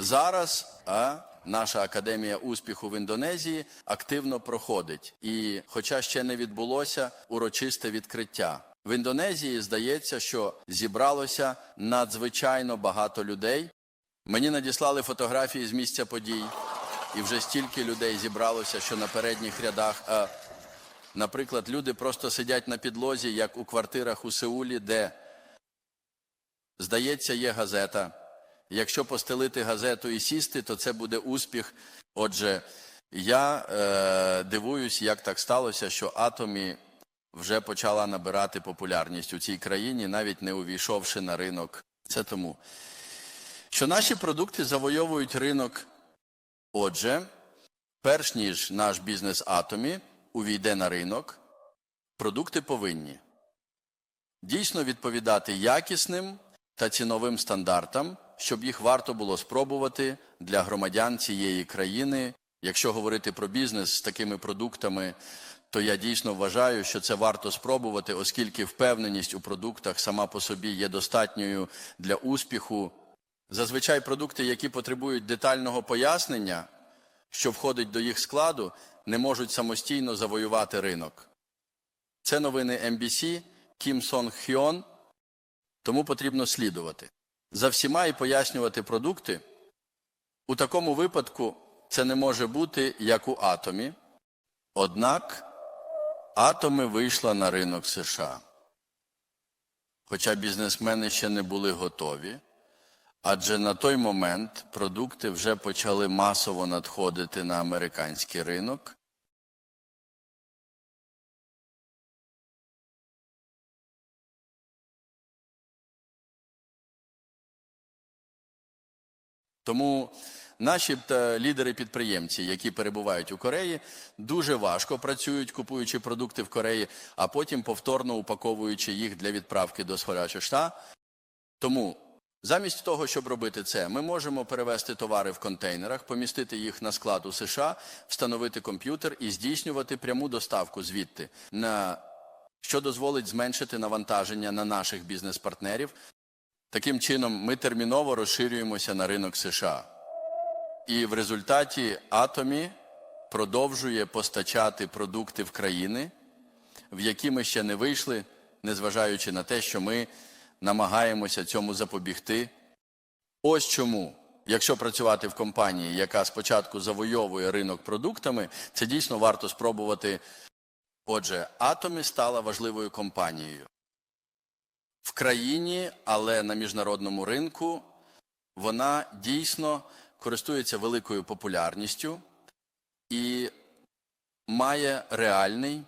Зараз а, наша академія успіху в Індонезії активно проходить. І, хоча ще не відбулося урочисте відкриття. В Індонезії здається, що зібралося надзвичайно багато людей. Мені надіслали фотографії з місця подій, і вже стільки людей зібралося, що на передніх рядах. А, наприклад, люди просто сидять на підлозі, як у квартирах у Сеулі, де Здається, є газета. Якщо постелити газету і сісти, то це буде успіх. Отже, я е, дивуюсь, як так сталося, що атомі вже почала набирати популярність у цій країні, навіть не увійшовши на ринок. Це тому, що наші продукти завойовують ринок. Отже, перш ніж наш бізнес атомі увійде на ринок, продукти повинні дійсно відповідати якісним та ціновим стандартам, щоб їх варто було спробувати для громадян цієї країни. Якщо говорити про бізнес з такими продуктами, то я дійсно вважаю, що це варто спробувати, оскільки впевненість у продуктах сама по собі є достатньою для успіху. Зазвичай продукти, які потребують детального пояснення, що входить до їх складу, не можуть самостійно завоювати ринок. Це новини MBC, Кім Сон Хьон, тому потрібно слідувати. За всіма і пояснювати продукти. У такому випадку це не може бути як у атомі. Однак атоми вийшла на ринок США. Хоча бізнесмени ще не були готові, адже на той момент продукти вже почали масово надходити на американський ринок. Тому наші лідери підприємці, які перебувають у Кореї, дуже важко працюють, купуючи продукти в Кореї, а потім повторно упаковуючи їх для відправки до Шта. Тому замість того, щоб робити це, ми можемо перевезти товари в контейнерах, помістити їх на склад у США, встановити комп'ютер і здійснювати пряму доставку звідти, на що дозволить зменшити навантаження на наших бізнес-партнерів. Таким чином, ми терміново розширюємося на ринок США. І в результаті Атомі продовжує постачати продукти в країни, в які ми ще не вийшли, незважаючи на те, що ми намагаємося цьому запобігти. Ось чому, якщо працювати в компанії, яка спочатку завойовує ринок продуктами, це дійсно варто спробувати. Отже, Атомі стала важливою компанією в країні, але на міжнародному ринку вона дійсно користується великою популярністю і має реальний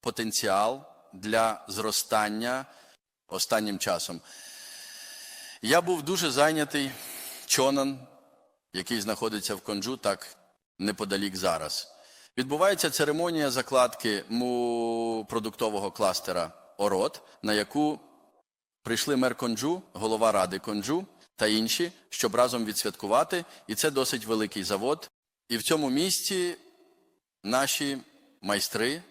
потенціал для зростання останнім часом. Я був дуже зайнятий Чонан, який знаходиться в Конджу, так неподалік зараз. Відбувається церемонія закладки му продуктового кластера Орот, на яку прийшли мер Конджу, голова ради Конджу та інші, щоб разом відсвяткувати. І це досить великий завод. І в цьому місці наші майстри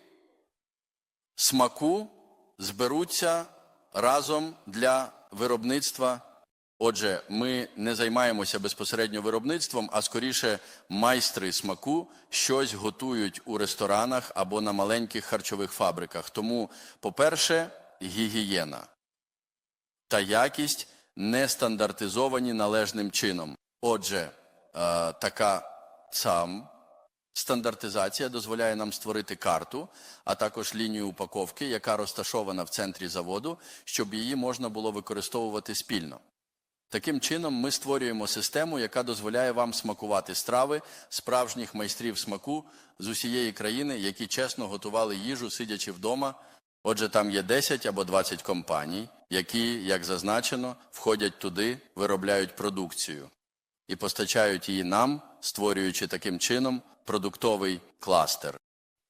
смаку зберуться разом для виробництва. Отже, ми не займаємося безпосередньо виробництвом, а скоріше майстри смаку щось готують у ресторанах або на маленьких харчових фабриках. Тому, по-перше, гігієна та якість не стандартизовані належним чином. Отже, е, така сам стандартизація дозволяє нам створити карту, а також лінію упаковки, яка розташована в центрі заводу, щоб її можна було використовувати спільно. Таким чином, ми створюємо систему, яка дозволяє вам смакувати страви справжніх майстрів смаку з усієї країни, які чесно готували їжу, сидячи вдома. Отже, там є 10 або 20 компаній, які, як зазначено, входять туди, виробляють продукцію і постачають її нам, створюючи таким чином продуктовий кластер.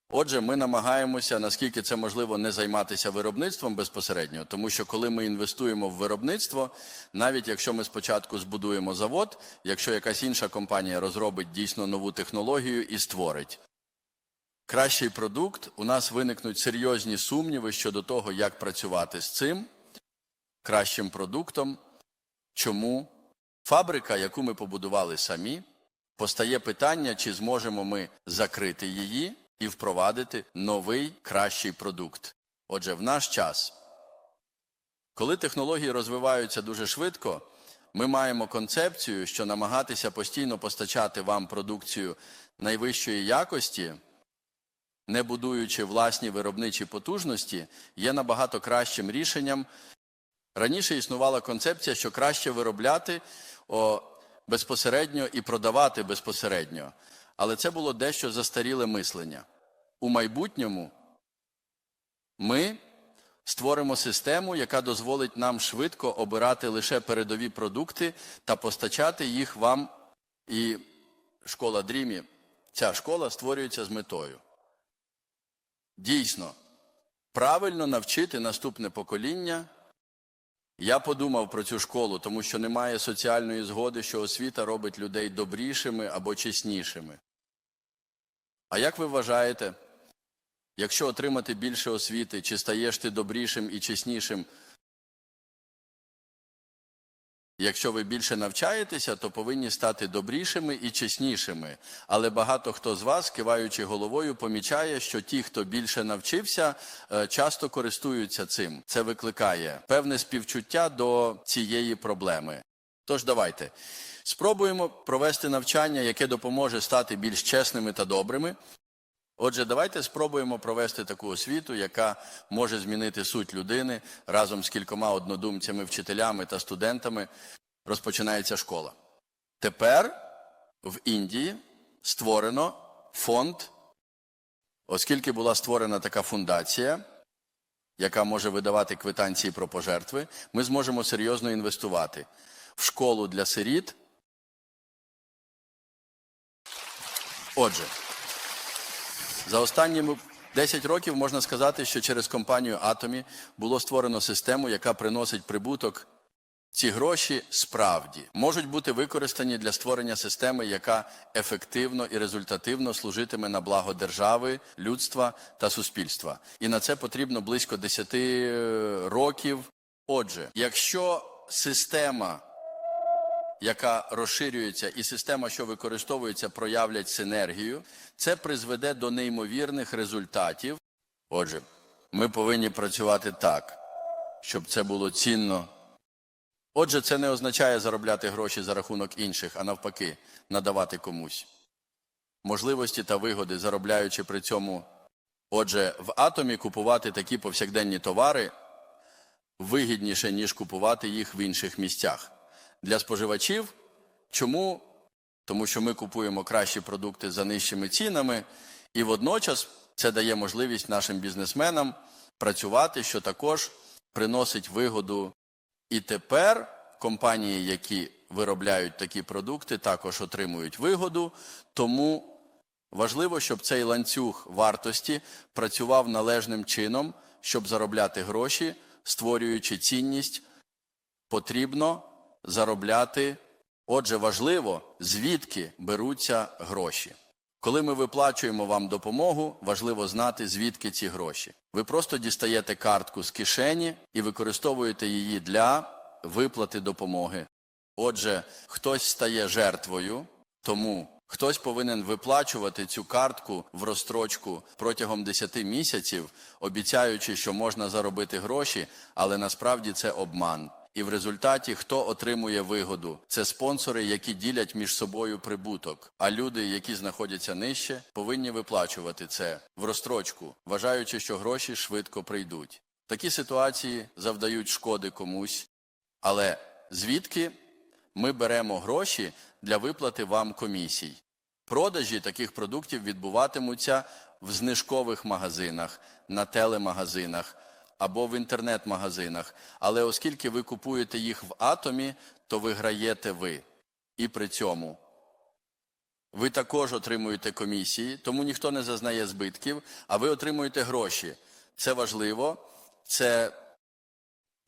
Отже, ми намагаємося, наскільки це можливо, не займатися виробництвом безпосередньо, тому що коли ми інвестуємо в виробництво, навіть якщо ми спочатку збудуємо завод, якщо якась інша компанія розробить дійсно нову технологію і створить кращий продукт, у нас виникнуть серйозні сумніви щодо того, як працювати з цим кращим продуктом. Чому? Фабрика, яку ми побудували самі, постає питання, чи зможемо ми закрити її і впровадити новий кращий продукт. Отже, в наш час, коли технології розвиваються дуже швидко, ми маємо концепцію, що намагатися постійно постачати вам продукцію найвищої якості, не будуючи власні виробничі потужності, є набагато кращим рішенням. Раніше існувала концепція, що краще виробляти о, безпосередньо і продавати безпосередньо. Але це було дещо застаріле мислення. У майбутньому ми створимо систему, яка дозволить нам швидко обирати лише передові продукти та постачати їх вам. І школа Дрімі, ця школа створюється з метою. Дійсно, правильно навчити наступне покоління. Я подумав про цю школу, тому що немає соціальної згоди, що освіта робить людей добрішими або чеснішими. А як ви вважаєте, якщо отримати більше освіти, чи стаєш ти добрішим і чеснішим? Якщо ви більше навчаєтеся, то повинні стати добрішими і чеснішими. Але багато хто з вас, киваючи головою, помічає, що ті, хто більше навчився, е, часто користуються цим. Це викликає певне співчуття до цієї проблеми. Тож давайте спробуємо провести навчання, яке допоможе стати більш чесними та добрими. Отже, давайте спробуємо провести таку освіту, яка може змінити суть людини разом з кількома однодумцями, вчителями та студентами. Розпочинається школа. Тепер в Індії створено фонд, оскільки була створена така фундація, яка може видавати квитанції про пожертви, ми зможемо серйозно інвестувати в школу для сиріт. Отже, за останні 10 років можна сказати, що через компанію Атомі було створено систему, яка приносить прибуток. Ці гроші справді можуть бути використані для створення системи, яка ефективно і результативно служитиме на благо держави, людства та суспільства. І на це потрібно близько 10 років. Отже, якщо система яка розширюється, і система, що використовується, проявлять синергію, це призведе до неймовірних результатів. Отже, ми повинні працювати так, щоб це було цінно. Отже, це не означає заробляти гроші за рахунок інших, а навпаки, надавати комусь. Можливості та вигоди, заробляючи при цьому. Отже, в атомі купувати такі повсякденні товари вигідніше, ніж купувати їх в інших місцях для споживачів. Чому? Тому що ми купуємо кращі продукти за нижчими цінами, і водночас це дає можливість нашим бізнесменам працювати, що також приносить вигоду. І тепер компанії, які виробляють такі продукти, також отримують вигоду. Тому важливо, щоб цей ланцюг вартості працював належним чином, щоб заробляти гроші, створюючи цінність, потрібно заробляти. Отже, важливо, звідки беруться гроші. Коли ми виплачуємо вам допомогу, важливо знати, звідки ці гроші. Ви просто дістаєте картку з кишені і використовуєте її для виплати допомоги. Отже, хтось стає жертвою, тому хтось повинен виплачувати цю картку в розстрочку протягом 10 місяців, обіцяючи, що можна заробити гроші, але насправді це обман. І в результаті хто отримує вигоду? Це спонсори, які ділять між собою прибуток. А люди, які знаходяться нижче, повинні виплачувати це в розстрочку, вважаючи, що гроші швидко прийдуть. Такі ситуації завдають шкоди комусь, але звідки ми беремо гроші для виплати вам комісій? Продажі таких продуктів відбуватимуться в знижкових магазинах, на телемагазинах або в інтернет-магазинах. Але оскільки ви купуєте їх в атомі, то виграєте ви. І при цьому ви також отримуєте комісії, тому ніхто не зазнає збитків, а ви отримуєте гроші. Це важливо. Це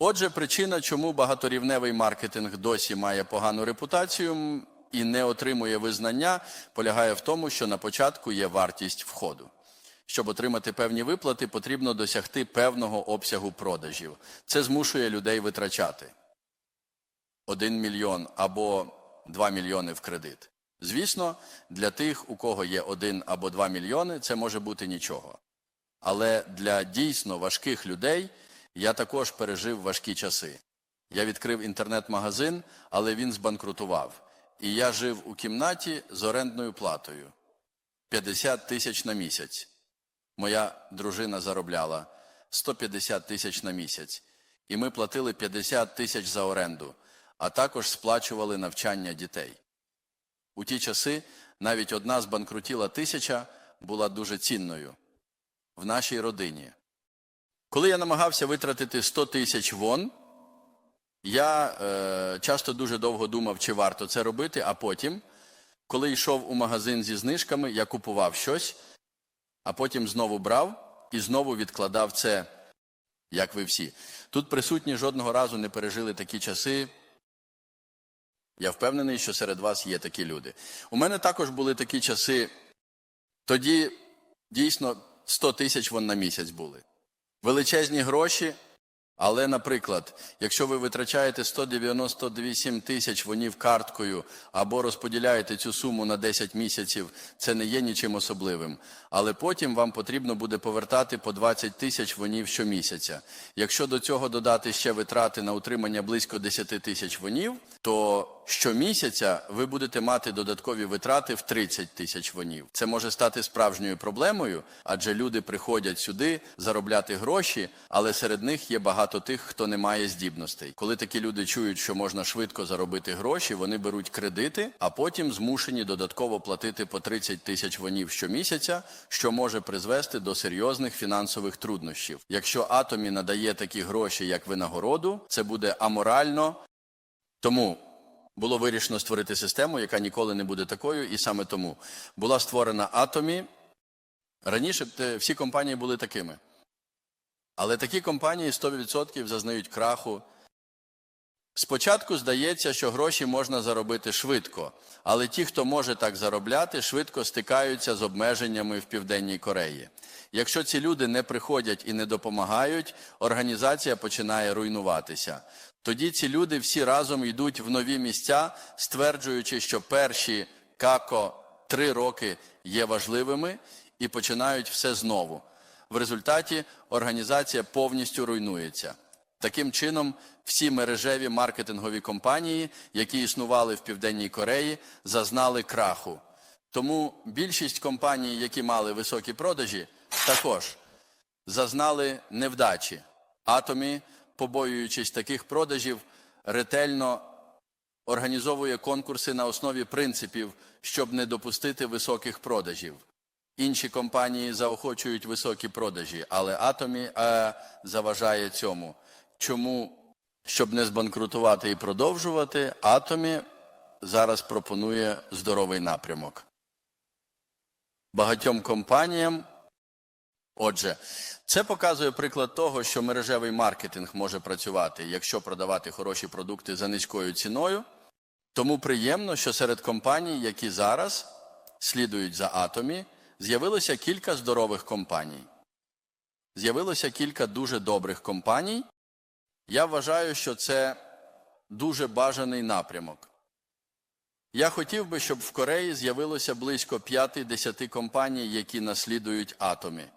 Отже, причина, чому багаторівневий маркетинг досі має погану репутацію і не отримує визнання, полягає в тому, що на початку є вартість входу. Щоб отримати певні виплати, потрібно досягти певного обсягу продажів. Це змушує людей витрачати. 1 мільйон або 2 мільйони в кредит. Звісно, для тих, у кого є 1 або 2 мільйони, це може бути нічого. Але для дійсно важких людей я також пережив важкі часи. Я відкрив інтернет-магазин, але він збанкрутував. І я жив у кімнаті з орендною платою 50 тисяч на місяць. Моя дружина заробляла 150 тисяч на місяць. І ми платили 50 тисяч за оренду, а також сплачували навчання дітей. У ті часи навіть одна збанкрутіла тисяча була дуже цінною в нашій родині. Коли я намагався витратити 100 тисяч вон, я е, часто дуже довго думав, чи варто це робити, а потім, коли йшов у магазин зі знижками, я купував щось, а потім знову брав і знову відкладав це, як ви всі. Тут присутні жодного разу не пережили такі часи. Я впевнений, що серед вас є такі люди. У мене також були такі часи. Тоді дійсно 100 тисяч вон на місяць були. Величезні гроші, але, наприклад, якщо ви витрачаєте 198 тисяч вонів карткою або розподіляєте цю суму на 10 місяців, це не є нічим особливим. Але потім вам потрібно буде повертати по 20 тисяч вонів щомісяця. Якщо до цього додати ще витрати на утримання близько 10 тисяч вонів, то щомісяця ви будете мати додаткові витрати в 30 тисяч вонів. Це може стати справжньою проблемою, адже люди приходять сюди заробляти гроші, але серед них є багато тих, хто не має здібностей. Коли такі люди чують, що можна швидко заробити гроші, вони беруть кредити, а потім змушені додатково платити по 30 тисяч вонів щомісяця, що може призвести до серйозних фінансових труднощів. Якщо атомі надає такі гроші як винагороду, це буде аморально. Тому було вирішено створити систему, яка ніколи не буде такою, і саме тому була створена Атомі. Раніше всі компанії були такими. Але такі компанії 100% зазнають краху. Спочатку здається, що гроші можна заробити швидко, але ті, хто може так заробляти, швидко стикаються з обмеженнями в Південній Кореї. Якщо ці люди не приходять і не допомагають, організація починає руйнуватися. Тоді ці люди всі разом йдуть в нові місця, стверджуючи, що перші како три роки є важливими і починають все знову. В результаті організація повністю руйнується. Таким чином, всі мережеві маркетингові компанії, які існували в Південній Кореї, зазнали краху. Тому більшість компаній, які мали високі продажі, також зазнали невдачі. Атомі, побоюючись таких продажів, ретельно організовує конкурси на основі принципів, щоб не допустити високих продажів. Інші компанії заохочують високі продажі, але Атомі е, заважає цьому. Чому, щоб не збанкрутувати і продовжувати, Атомі зараз пропонує здоровий напрямок. Багатьом компаніям. Отже, це показує приклад того, що мережевий маркетинг може працювати, якщо продавати хороші продукти за низькою ціною. Тому приємно, що серед компаній, які зараз слідують за Атомі, з'явилося кілька здорових компаній. З'явилося кілька дуже добрих компаній. Я вважаю, що це дуже бажаний напрямок. Я хотів би, щоб в Кореї з'явилося близько 5-10 компаній, які наслідують атомі.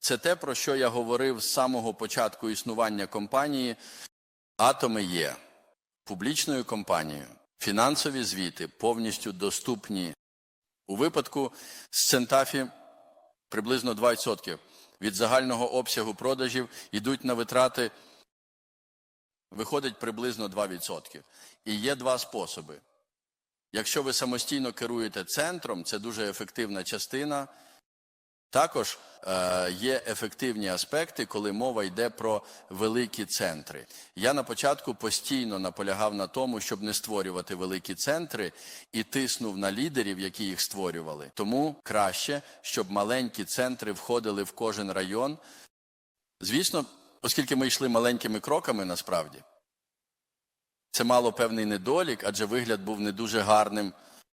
Це те, про що я говорив з самого початку існування компанії. Атоми є публічною компанією. Фінансові звіти повністю доступні. У випадку з Центафі приблизно 2% від загального обсягу продажів йдуть на витрати, виходить приблизно 2%. І є два способи. Якщо ви самостійно керуєте центром, це дуже ефективна частина. Також е, є ефективні аспекти, коли мова йде про великі центри. Я на початку постійно наполягав на тому, щоб не створювати великі центри, і тиснув на лідерів, які їх створювали. Тому краще, щоб маленькі центри входили в кожен район. Звісно, оскільки ми йшли маленькими кроками, насправді це мало певний недолік, адже вигляд був не дуже гарним.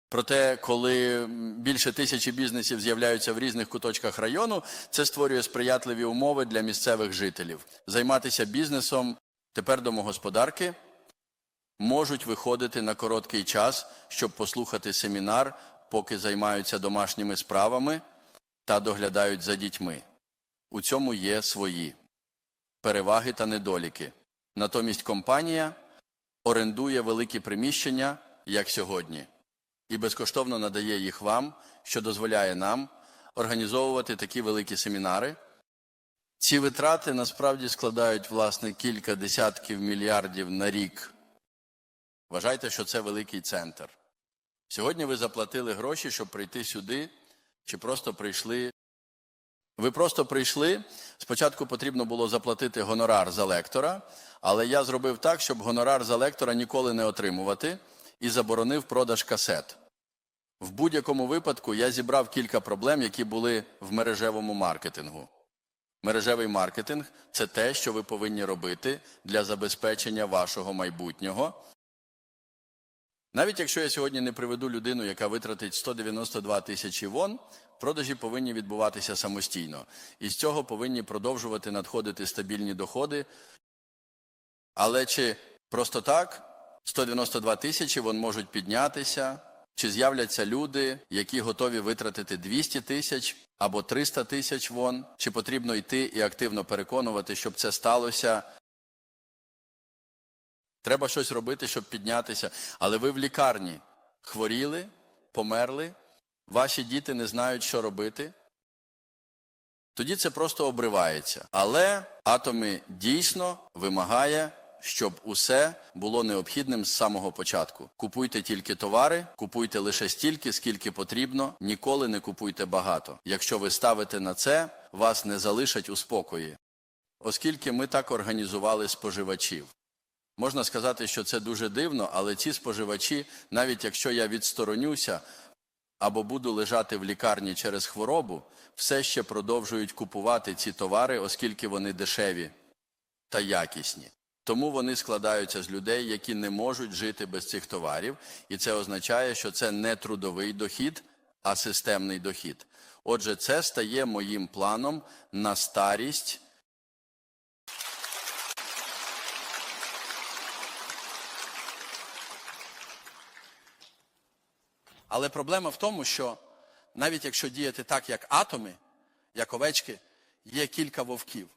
Проте, коли більше тисячі бізнесів з'являються в різних куточках району, це створює сприятливі умови для місцевих жителів. Займатися бізнесом тепер домогосподарки можуть виходити на короткий час, щоб послухати семінар, поки займаються домашніми справами та доглядають за дітьми. У цьому є свої переваги та недоліки. Натомість компанія орендує великі приміщення, як сьогодні, і безкоштовно надає їх вам, що дозволяє нам організовувати такі великі семінари. Ці витрати насправді складають власне кілька десятків мільярдів на рік. Вважайте, що це великий центр. Сьогодні ви заплатили гроші, щоб прийти сюди, чи просто прийшли. Ви просто прийшли. Спочатку потрібно було заплатити гонорар за лектора, але я зробив так, щоб гонорар за лектора ніколи не отримувати і заборонив продаж касет. В будь-якому випадку я зібрав кілька проблем, які були в мережевому маркетингу. Мережевий маркетинг це те, що ви повинні робити для забезпечення вашого майбутнього. Навіть якщо я сьогодні не приведу людину, яка витратить 192 тисячі вон, продажі повинні відбуватися самостійно. І з цього повинні продовжувати надходити стабільні доходи. Але чи просто так 192 тисячі вон можуть піднятися, чи з'являться люди, які готові витратити 200 тисяч або 300 тисяч вон, чи потрібно йти і активно переконувати, щоб це сталося Треба щось робити, щоб піднятися. Але ви в лікарні хворіли, померли, ваші діти не знають, що робити. Тоді це просто обривається. Але атоми дійсно вимагає, щоб усе було необхідним з самого початку. Купуйте тільки товари, купуйте лише стільки, скільки потрібно, ніколи не купуйте багато. Якщо ви ставите на це, вас не залишать у спокої. Оскільки ми так організували споживачів. Можна сказати, що це дуже дивно, але ці споживачі, навіть якщо я відсторонюся або буду лежати в лікарні через хворобу, все ще продовжують купувати ці товари, оскільки вони дешеві та якісні. Тому вони складаються з людей, які не можуть жити без цих товарів, і це означає, що це не трудовий дохід, а системний дохід. Отже, це стає моїм планом на старість. Але проблема в тому, що навіть якщо діяти так, як атоми, як овечки, є кілька вовків,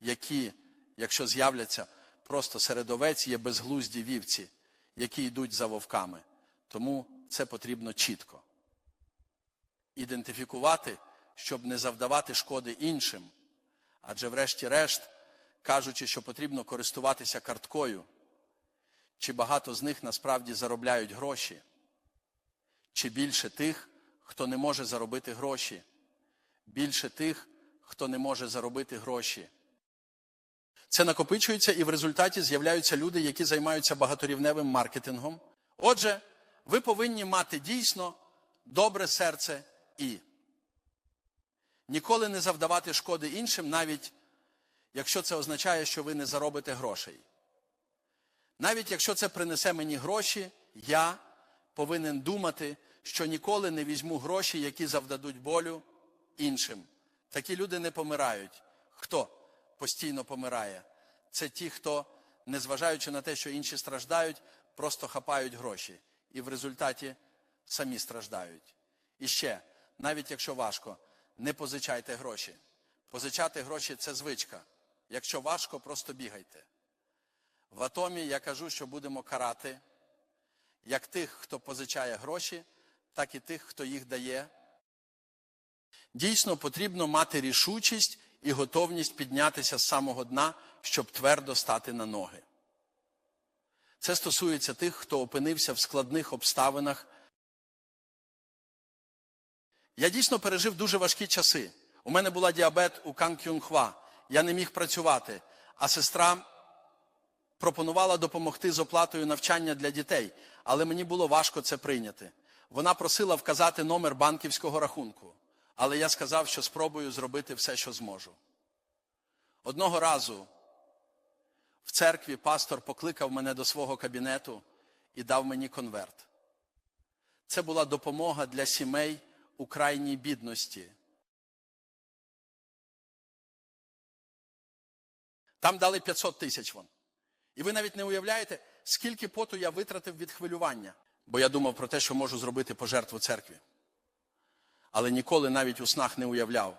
які, якщо з'являться просто серед овець, є безглузді вівці, які йдуть за вовками. Тому це потрібно чітко. Ідентифікувати, щоб не завдавати шкоди іншим. Адже, врешті-решт, кажучи, що потрібно користуватися карткою, чи багато з них насправді заробляють гроші чи більше тих, хто не може заробити гроші, більше тих, хто не може заробити гроші. Це накопичується і в результаті з'являються люди, які займаються багаторівневим маркетингом. Отже, ви повинні мати дійсно добре серце і ніколи не завдавати шкоди іншим, навіть якщо це означає, що ви не заробите грошей. Навіть якщо це принесе мені гроші, я повинен думати, що ніколи не візьму гроші, які завдадуть болю іншим. Такі люди не помирають. Хто постійно помирає? Це ті, хто, незважаючи на те, що інші страждають, просто хапають гроші і в результаті самі страждають. І ще, навіть якщо важко, не позичайте гроші. Позичати гроші це звичка. Якщо важко, просто бігайте. В атомі я кажу, що будемо карати як тих, хто позичає гроші, так і тих, хто їх дає. Дійсно, потрібно мати рішучість і готовність піднятися з самого дна, щоб твердо стати на ноги. Це стосується тих, хто опинився в складних обставинах. Я дійсно пережив дуже важкі часи. У мене була діабет у Кан Кюнхва. Я не міг працювати, а сестра пропонувала допомогти з оплатою навчання для дітей, але мені було важко це прийняти. Вона просила вказати номер банківського рахунку, але я сказав, що спробую зробити все, що зможу. Одного разу в церкві пастор покликав мене до свого кабінету і дав мені конверт. Це була допомога для сімей у крайній бідності. Там дали 500 тисяч вон. І ви навіть не уявляєте, скільки поту я витратив від хвилювання. Бо я думав про те, що можу зробити пожертву церкві. Але ніколи навіть у снах не уявляв,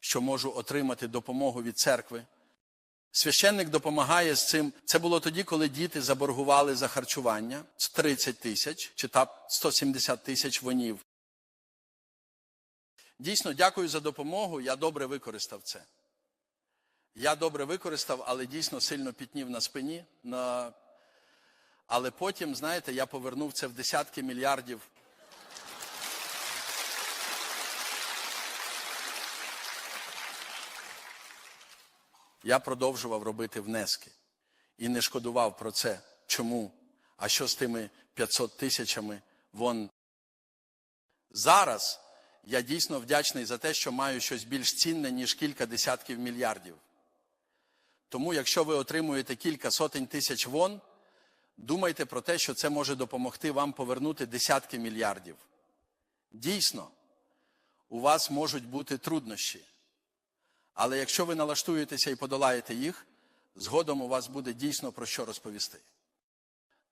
що можу отримати допомогу від церкви. Священник допомагає з цим. Це було тоді, коли діти заборгували за харчування 30 тисяч чи та 170 тисяч вонів. Дійсно, дякую за допомогу. Я добре використав це. Я добре використав, але дійсно сильно пітнів на спині. На... Але потім, знаєте, я повернув це в десятки мільярдів. Я продовжував робити внески і не шкодував про це. Чому? А що з тими 500 тисячами? Вон зараз я дійсно вдячний за те, що маю щось більш цінне, ніж кілька десятків мільярдів. Тому, якщо ви отримуєте кілька сотень тисяч вон, думайте про те, що це може допомогти вам повернути десятки мільярдів. Дійсно, у вас можуть бути труднощі. Але якщо ви налаштуєтеся і подолаєте їх, згодом у вас буде дійсно про що розповісти.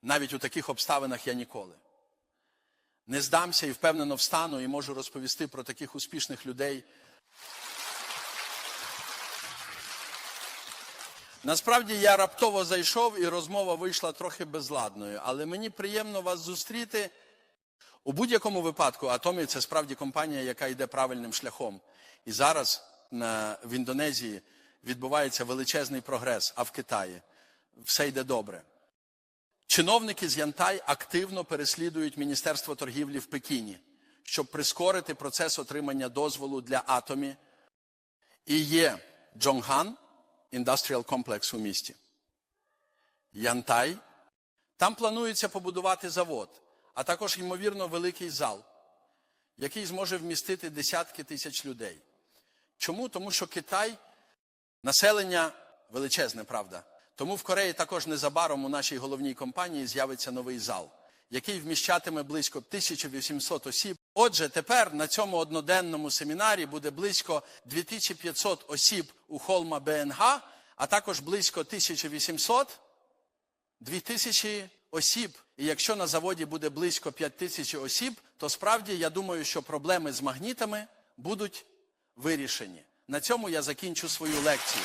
Навіть у таких обставинах я ніколи. Не здамся і впевнено встану і можу розповісти про таких успішних людей. Насправді я раптово зайшов і розмова вийшла трохи безладною, але мені приємно вас зустріти. У будь-якому випадку Атомі це справді компанія, яка йде правильним шляхом. І зараз на, в Індонезії відбувається величезний прогрес, а в Китаї все йде добре. Чиновники з Янтай активно переслідують Міністерство торгівлі в Пекіні, щоб прискорити процес отримання дозволу для Атомі. І є Джонгхан, Industrial Complex у місті. Янтай. Там планується побудувати завод, а також, ймовірно, великий зал, який зможе вмістити десятки тисяч людей. Чому? Тому що Китай населення величезне, правда. Тому в Кореї також незабаром у нашій головній компанії з'явиться новий зал, який вміщатиме близько 1800 осіб. Отже, тепер на цьому одноденному семінарі буде близько 2500 осіб у холма БНГ, а також близько 1800 2000 осіб. І якщо на заводі буде близько 5000 осіб, то справді я думаю, що проблеми з магнітами будуть вирішені. На цьому я закінчу свою лекцію.